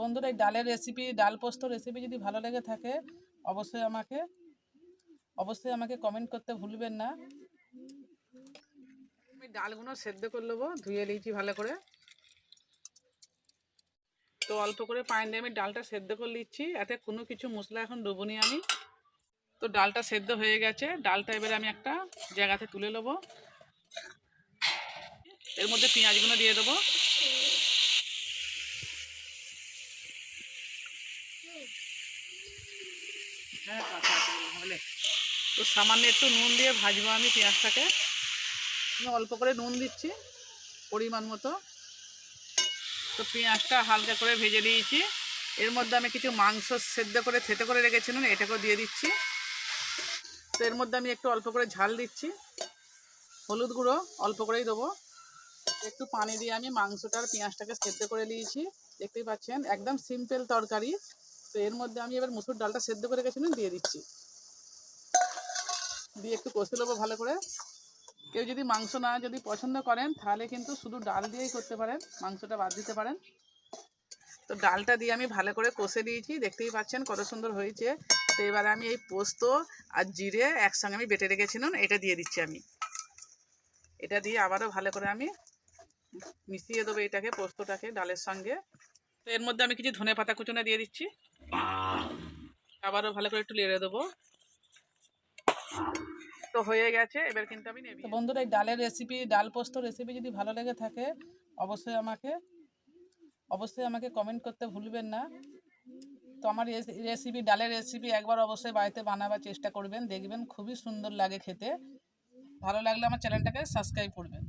বন্ধুরা, এই ডালের রেসিপি ডাল পোস্ত রেসিপি যদি ভালো লেগে থাকে, অবশ্যই আমাকে অবশ্যই আমাকে কমেন্ট করতে ভুলবেন না। আমি ডালগুলো সেদ্ধ করে নেব, ধুয়ে নিয়েছি ভালো করে। তো অল্প করে পানি দিয়ে আমি ডালটা সেদ্ধ করে নিচ্ছি, এতে কোনো কিছু মশলা এখন দেবো নি আমি। তো ডালটা সেদ্ধ হয়ে গেছে, ডালটা এবারে আমি একটা জায়গাতে তুলে নেব। এর মধ্যে পেঁয়াজগুলো দিয়ে দেবো। হ্যাঁ তো সামান্য একটু নুন দিয়ে ভাজবো আমি পেঁয়াজটাকে। আমি অল্প করে নুন দিচ্ছি, পরিমাণ মতো। তো পেঁয়াজটা হালকা করে ভেজে নিয়েছি। এর মধ্যে আমি কিছু মাংস সেদ্ধ করে, থেতে করে রেখেছিলাম, এটাকেও দিয়ে দিচ্ছি। তো এর মধ্যে আমি একটু অল্প করে ঝাল দিচ্ছি। হলুদ গুঁড়ো অল্প করেই দেবো। একটু পানি দিয়ে আমি মাংসটার পেঁয়াজটাকে সেদ্ধ করে নিয়েছি। দেখতেই পাচ্ছেন, একদম সিম্পল তরকারি। তো এর মধ্যে আমি এবার মুসুর ডালটা সেদ্ধ করে রেখেছিলাম দিয়ে দিচ্ছি। দিয়ে একটু কষে নেব ভালো করে। কেউ যদি মাংস না যদি পছন্দ করেন, তাহলে কিন্তু শুধু ডাল দিয়েই করতে পারেন, মাংসটা বাদ দিতে পারেন। তো ডালটা দিয়ে আমি ভালো করে কষে দিয়েছি দেখতেই পাচ্ছেন কত সুন্দর হয়েছে। তো এবারে আমি এই পোস্ত আর জিরে একসঙ্গে আমি বেটে রেখেছিলাম, এটা দিয়ে দিচ্ছি আমি। এটা দিয়ে আবারও ভালো করে আমি মিশিয়ে দেবো এটাকে, পোস্তটাকে ডালের সঙ্গে। তো এর মধ্যে আমি কিছু ধনে পাতা কুচুনা দিয়ে দিচ্ছি। আবারও ভালো করে একটু লেড়ে দেবো। তো হয়ে গেছে, এবার কিন্তু আমি নেব বন্ধুরা, এই ডালের রেসিপি ডাল পোস্ত রেসিপি যদি ভালো লেগে থাকে, অবশ্যই আমাকে অবশ্যই আমাকে কমেন্ট করতে ভুলবেন না। তো আমার রেসিপি ডালের রেসিপি একবার অবশ্যই বাড়িতে বানাবার চেষ্টা করবেন, দেখবেন খুবই সুন্দর লাগে খেতে। ভালো লাগলে আমার চ্যানেলটাকে সাবস্ক্রাইব করবেন।